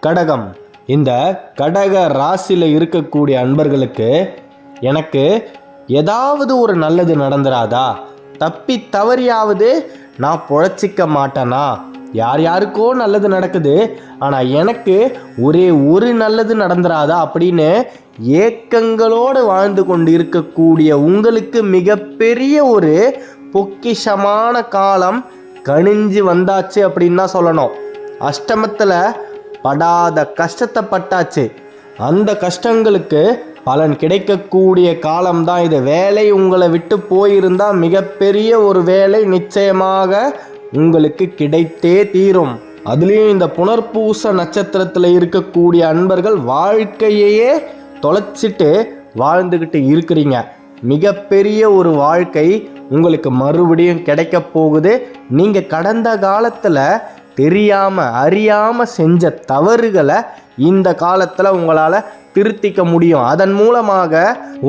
கடகம். இந்த கடக ராசியில் இருக்கக்கூடிய அன்பர்களுக்கு எனக்கு ஏதாவது ஒரு நல்லது நடந்துராதா? தப்பி தவறியாவது நான் பொழைச்சிக்க மாட்டேனா? யார் யாருக்கோ நல்லது நடக்குது. ஆனால் எனக்கு ஒரே ஒரு நல்லது நடந்துராதா? அப்படின்னு ஏக்கங்களோடு வாழ்ந்து கொண்டு இருக்கக்கூடிய உங்களுக்கு மிகப்பெரிய ஒரு பொக்கிஷமான காலம் கணிஞ்சு வந்தாச்சு அப்படின்னு தான் சொல்லணும். அஷ்டமத்தில் படாத கஷ்டத்தை பட்டாச்சு அந்த கஷ்டங்களுக்கு பலன் கிடைக்கக்கூடிய காலம்தான் இது. வேலை உங்களை விட்டு போயிருந்தால் மிகப்பெரிய ஒரு வேலை நிச்சயமாக உங்களுக்கு கிடைத்தே தீரும். அதுலேயும் இந்த புனர்பூச நட்சத்திரத்தில் இருக்கக்கூடிய அன்பர்கள் வாழ்க்கையையே தொலைச்சிட்டு வாழ்ந்துக்கிட்டு இருக்கிறீங்க. மிகப்பெரிய ஒரு வாழ்க்கை உங்களுக்கு மறுபடியும் கிடைக்க போகுது. நீங்கள் கடந்த காலத்தில் தெரியாமல் அறியாமல் செஞ்ச தவறுகளை இந்த காலத்தில் உங்களால் திருத்திக்க முடியும். அதன் மூலமாக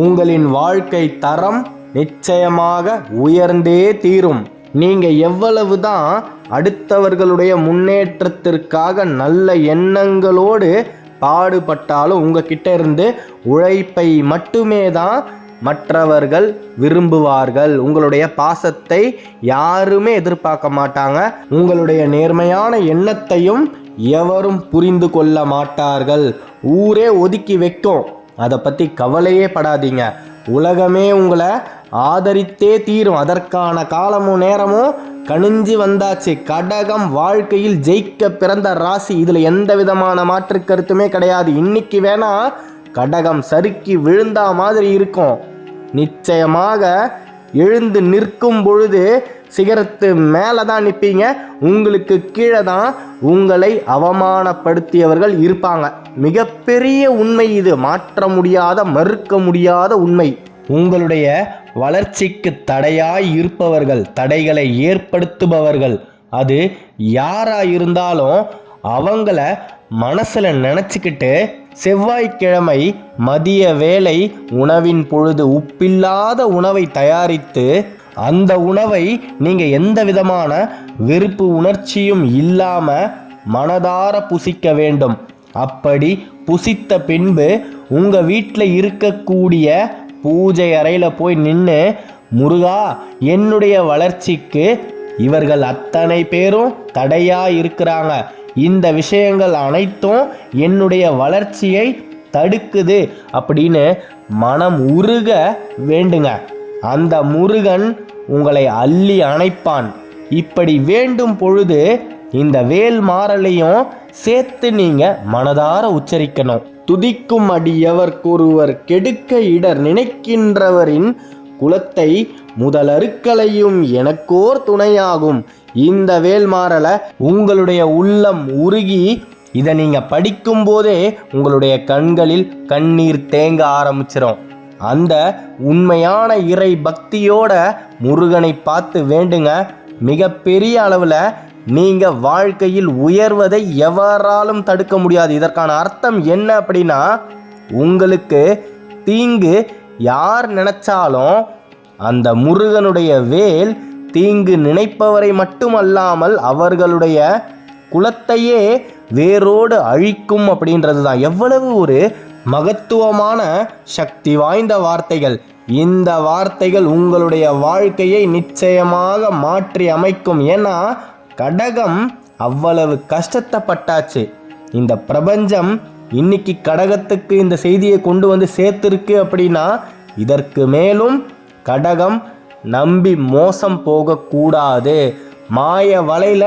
உங்களின் வாழ்க்கை தரம் நிச்சயமாக உயர்ந்தே தீரும். நீங்கள் எவ்வளவு தான் அடுத்தவர்களுடைய முன்னேற்றத்திற்காக நல்ல எண்ணங்களோடு பாடுபட்டாலும் உங்ககிட்ட இருந்து உழைப்பை மட்டுமே தான் மற்றவர்கள் விரும்புவார்கள். உங்களுடைய பாசத்தை யாருமே எதிர்பார்க்க மாட்டாங்க. உங்களுடைய நேர்மையான எண்ணத்தையும் எவரும் புரிந்து கொள்ள மாட்டார்கள். ஊரே ஒதுக்கி வைக்கும். அதை பற்றி கவலையே படாதீங்க. உலகமே உங்களை ஆதரித்தே தீரும். அதற்கான காலமும் நேரமும் கணிஞ்சு வந்தாச்சு. கடகம் வாழ்க்கையில் ஜெயிக்க பிறந்த ராசி. இதில் எந்த விதமான மாற்று கருத்துமே கிடையாது. இன்னைக்கு வேணால் கடகம் சறுக்கி விழுந்தா மாதிரி இருக்கும். நிச்சயமாக எழுந்து நிற்கும் பொழுது சிகரத்து மேலே தான் நிற்பீங்க உங்களுக்கு கீழே தான் உங்களை அவமானப்படுத்தியவர்கள் இருப்பாங்க. மிகப்பெரிய உண்மை இது. மாற்ற முடியாத மறுக்க முடியாத உண்மை. உங்களுடைய வளர்ச்சிக்கு தடையாய் இருப்பவர்கள் தடைகளை ஏற்படுத்துபவர்கள் அது யாராக இருந்தாலும் அவங்கள மனசில் நினச்சிக்கிட்டு செவ்வாய்க்கிழமை மதிய வேளை உணவின் பொழுது உப்பில்லாத உணவை தயாரித்து அந்த உணவை நீங்கள் எந்த விதமான வெறுப்பு உணர்ச்சியும் இல்லாமல் மனதார புசிக்க வேண்டும். அப்படி புசித்த பின்பு உங்கள் வீட்டில் இருக்கக்கூடிய பூஜை அறையில் போய் நின்று முருகா என்னுடைய வளர்ச்சிக்கு இவர்கள் அத்தனை பேரும் தடையாக இருக்கிறாங்க. இந்த விஷயங்கள் அனைத்தும் என்னுடைய வளர்ச்சியை தடுக்குது அப்படின்னு மனம் உருக வேண்டுங்க. அந்த முருகன் உங்களை அள்ளி அணைப்பான். இப்படி வேண்டும் பொழுது இந்த வேல் மாறலையும் சேர்த்து நீங்க மனதார உச்சரிக்கணும். துதிக்கும் அடியவர் அடியவர்க்கொருவர் கெடுக்க இடர் நினைக்கின்றவரின் குலத்தை முதலருக்களையும் எனக்கோர் துணையாகும். இந்த வேல்மாறலை உங்களுடைய உள்ளம் உருகி இதை நீங்கள் படிக்கும்போதே உங்களுடைய கண்களில் கண்ணீர் தேங்க ஆரம்பிச்சிடும் அந்த உண்மையான இறை பக்தியோட முருகனை பார்த்து வேண்டுங்க. மிகப்பெரிய அளவில் நீங்கள் வாழ்க்கையில் உயர்வதை எவராலும் தடுக்க முடியாது. இதற்கான அர்த்தம் என்ன அப்படின்னா உங்களுக்கு தீங்கு யார் நினைச்சாலும் அந்த முருகனுடைய வேல் தீங்கு நினைப்பவரை மட்டுமல்லாமல் அவர்களுடைய குலத்தையே வேரோடு அழிக்கும் அப்படின்றது தான் எவ்வளவு ஒரு மகத்துவமான சக்தி வாய்ந்த வார்த்தைகள். இந்த வார்த்தைகள் உங்களுடைய வாழ்க்கையை நிச்சயமாக மாற்றி அமைக்கும். ஏன்னா கடகம் அவ்வளவு கஷ்டத்தை பட்டாச்சு. இந்த பிரபஞ்சம் இன்னைக்கு கடகத்துக்கு இந்த செய்தியை கொண்டு வந்து சேர்த்துருக்கு அப்படின்னா இதற்கு மேலும் கடகம் நம்பி மோசம் போகக்கூடாது. மாய வலையில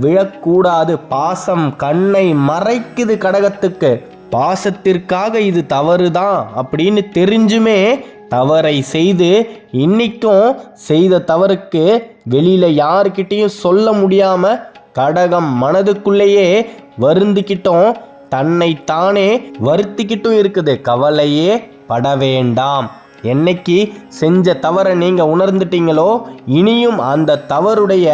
விழக்கூடாது. பாசம் கண்ணை மறைக்குது கடகத்துக்கு. பாசத்திற்காக இது தவறுதான் அப்படின்னு தெரிஞ்சுமே தவறை செய்து இன்னைக்கும் செய்த தவறுக்கு வெளியில யாருக்கிட்டேயும் சொல்ல முடியாம கடகம் மனதுக்குள்ளேயே வருந்திக்கிட்டோம். தன்னை தானே வருத்திக்கிட்டும் இருக்குது. கவலையே பட வேண்டாம். என்னைக்கு செஞ்ச தவறை நீங்கள் உணர்ந்துட்டீங்களோ இனியும் அந்த தவறுடைய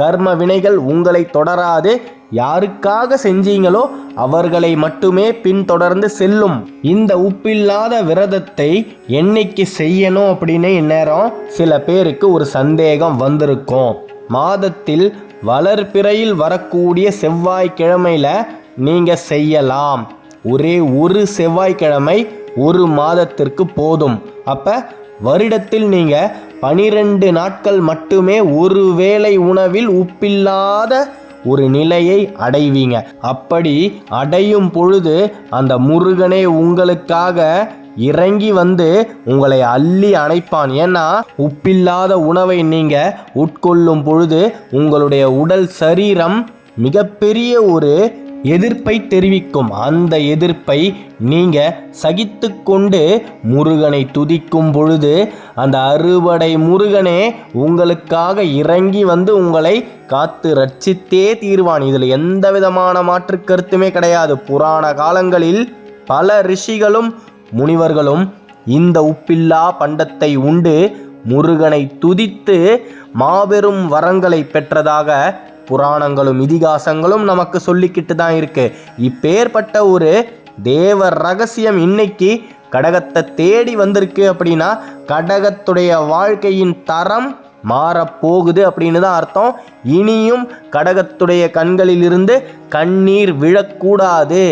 கர்ம வினைகள் உங்களை தொடராது. யாருக்காக செஞ்சீங்களோ அவர்களை மட்டுமே பின்தொடர்ந்து செல்லும். இந்த உப்பில்லாத விரதத்தை என்னைக்கு செய்யணும் அப்படின்னு இந்நேரம் சில பேருக்கு ஒரு சந்தேகம் வந்திருக்கும். மாதத்தில் வளர்பிறையில் வரக்கூடிய செவ்வாய்க்கிழமையில் நீங்கள் செய்யலாம். ஒரே ஒரு செவ்வாய்க்கிழமை ஒரு மாதத்திற்கு போதும். அப்போ வருடத்தில் நீங்கள் பனிரெண்டு நாட்கள் மட்டுமே ஒரு வேளை உணவில் உப்பில்லாத ஒரு நிலையை அடைவீங்க. அப்படி அடையும் பொழுது அந்த முருகனே உங்களுக்காக இறங்கி வந்து உங்களை அள்ளி அணைப்பான். ஏன்னா உப்பில்லாத உணவை நீங்க உட்கொள்ளும் பொழுது உங்களுடைய உடல் சரீரம் மிகப்பெரிய ஒரு எதிர்ப்பை தெரிவிக்கும். அந்த எதிர்ப்பை நீங்க சகித்து கொண்டு முருகனை துதிக்கும் பொழுது அந்த அறுவடை முருகனே உங்களுக்காக இறங்கி வந்து உங்களை காத்து ரட்சித்தே தீர்வான். இதில் எந்த விதமான மாற்று கருத்துமே கிடையாது. புராண காலங்களில் பல ரிஷிகளும் முனிவர்களும் இந்த உப்பில்லா பண்டத்தை உண்டு. முருகனை துதித்து மாபெரும் வரங்களை பெற்றதாக புராணங்களும் இதிகாசங்களும் நமக்கு சொல்லிக்கிட்டு தான் இருக்கு. இப்பேற்பட்ட ஒரு தேவ ரகசியம் இன்னைக்கு கடகத்தை தேடி வந்திருக்கு அப்படின்னா கடகத்துடைய வாழ்க்கையின் தரம் மாறப்போகுது அப்படின்னு தான் அர்த்தம். இனியும் கடகத்துடைய கண்களிலிருந்து கண்ணீர் விழக்கூடாது.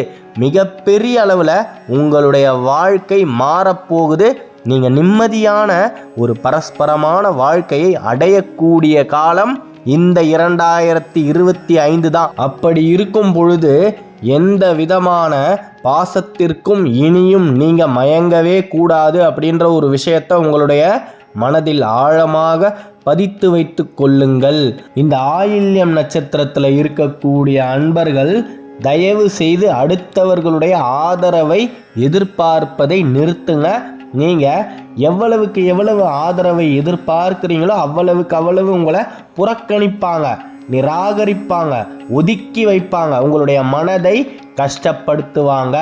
மிகப்பெரிய அளவில் உங்களுடைய வாழ்க்கை மாறப்போகுது. நீங்கள் நிம்மதியான ஒரு பரஸ்பரமான வாழ்க்கையை அடையக்கூடிய காலம் இந்த இரண்டாயிரத்தி இருபத்தி ஐந்து தான். அப்படி இருக்கும் பொழுது எந்த விதமான பாசத்திற்கும் இனியும் நீங்கள் மயங்கவே கூடாது அப்படின்ற ஒரு விஷயத்தை உங்களுடைய மனதில் ஆழமாக பதித்து வைத்து கொள்ளுங்கள். இந்த ஆயில்யம் நட்சத்திரத்தில் இருக்கக்கூடிய அன்பர்கள் தயவு செய்து அடுத்தவர்களுடைய ஆதரவை எதிர்பார்ப்பதை நிறுத்துங்க. நீங்கள் எவ்வளவுக்கு எவ்வளவு ஆதரவை எதிர்பார்க்குறீங்களோ அவ்வளவுக்கு அவ்வளவு உங்களை புறக்கணிப்பாங்க நிராகரிப்பாங்க ஒதுக்கி வைப்பாங்க. உங்களுடைய மனதை கஷ்டப்படுத்துவாங்க.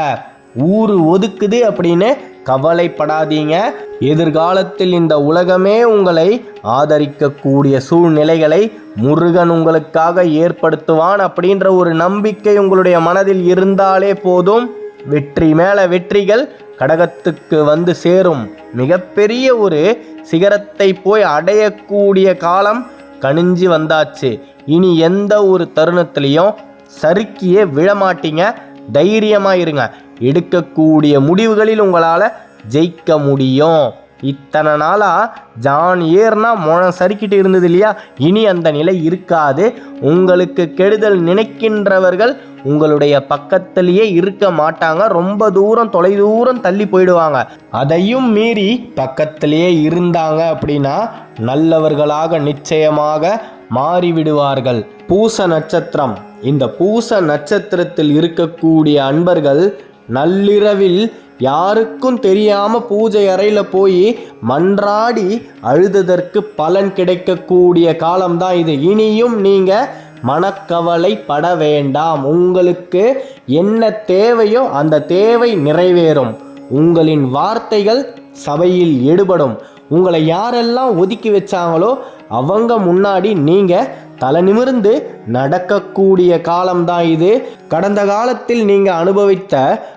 ஊர் ஒதுக்குது அப்படின்னு கவலைப்படாதீங்க. எதிர்காலத்தில் இந்த உலகமே உங்களை ஆதரிக்கக்கூடிய சூழ்நிலைகளை முருகன் உங்களுக்காக ஏற்படுத்துவான் அப்படின்ற ஒரு நம்பிக்கை உங்களுடைய மனதில் இருந்தாலே போதும். வெற்றி மேல வெற்றிகள் கடகத்துக்கு வந்து சேரும். மிகப்பெரிய ஒரு சிகரத்தை போய் அடையக்கூடிய காலம் கணிஞ்சு வந்தாச்சு. இனி எந்த ஒரு தருணத்துலேயும் சறுக்கியே விழமாட்டீங்க தைரியமாக இருங்க. எடுக்கக்கூடிய முடிவுகளில் உங்களால் ஜெயிக்க முடியும். இத்தனை நாளாக ஜான் ஏர்னா முழம் சறுக்கிட்டு இருந்தது இல்லையா? இனி அந்த நிலை இருக்காது. உங்களுக்கு கெடுதல் நினைக்கின்றவர்கள் உங்களுடைய பக்கத்திலேயே இருக்க மாட்டாங்க. ரொம்ப தூரம் தொலை தூரம் தள்ளி போயிடுவாங்க. அதையும் மீறி பக்கத்திலேயே இருந்தாங்க அப்படின்னா நல்லவர்களாக நிச்சயமாக மாறிவிடுவார்கள். பூச நட்சத்திரம். இந்த பூச நட்சத்திரத்தில் இருக்கக்கூடிய அன்பர்கள் நள்ளிரவில் யாருக்கும் தெரியாம பூஜை அறையில் போய் மன்றாடி அழுததற்கு பலன் கிடைக்கக்கூடிய காலம்தான் இது. இனியும் நீங்கள் மனக்கவலை பட வேண்டாம் உங்களுக்கு என்ன தேவையோ அந்த தேவை நிறைவேறும். உங்களின் வார்த்தைகள் சபையில் எடுபடும். உங்களை யாரெல்லாம் ஒதுக்கி வச்சாங்களோ அவங்க முன்னாடி நீங்கள் தலை நிமிர்ந்து நடக்கக்கூடிய காலம்தான் இது. கடந்த காலத்தில் நீங்கள் அனுபவித்த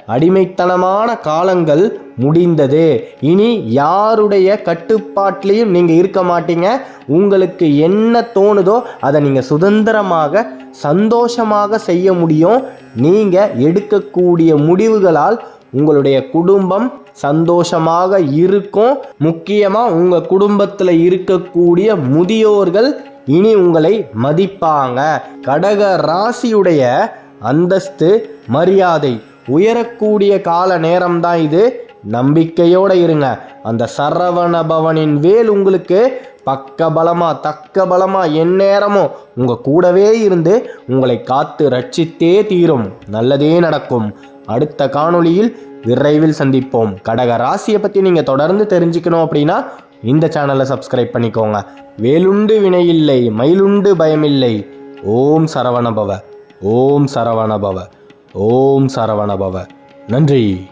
அடிமைத்தனமான காலங்கள் முடிந்தது. இனி யாருடைய கட்டுப்பாட்டிலையும் நீங்கள் இருக்க மாட்டீங்க. உங்களுக்கு என்ன தோணுதோ அதை நீங்கள் சுதந்திரமாக சந்தோஷமாக செய்ய முடியும். நீங்கள் எடுக்கக்கூடிய முடிவுகளால் உங்களுடைய குடும்பம் சந்தோஷமாக இருக்கும். முக்கியமாக உங்கள் குடும்பத்தில் இருக்கக்கூடிய முதியோர்கள் இனி உங்களை மதிப்பாங்க. கடக ராசியுடைய அந்தஸ்து மரியாதை. உயரக்கூடிய கால நேரம்தான் இது. நம்பிக்கையோடு இருங்க. அந்த சரவண பவனின் வேல் உங்களுக்கு பக்க பலமாக தக்க பலமாக எந்நேரமும் உங்கள் கூடவே இருந்து உங்களை காத்து ரட்சித்தே தீரும். நல்லதே நடக்கும். அடுத்த காணொளியில் விரைவில் சந்திப்போம். கடக ராசியை பற்றி நீங்கள் தொடர்ந்து தெரிஞ்சுக்கணும் அப்படின்னா இந்த சேனலை சப்ஸ்கிரைப் பண்ணிக்கோங்க. வேலுண்டு வினையில்லை மயிலுண்டு பயமில்லை ஓம் சரவணபவ. ஓம் சரவணபவ. ஓம் சரவணபவ. நன்றி.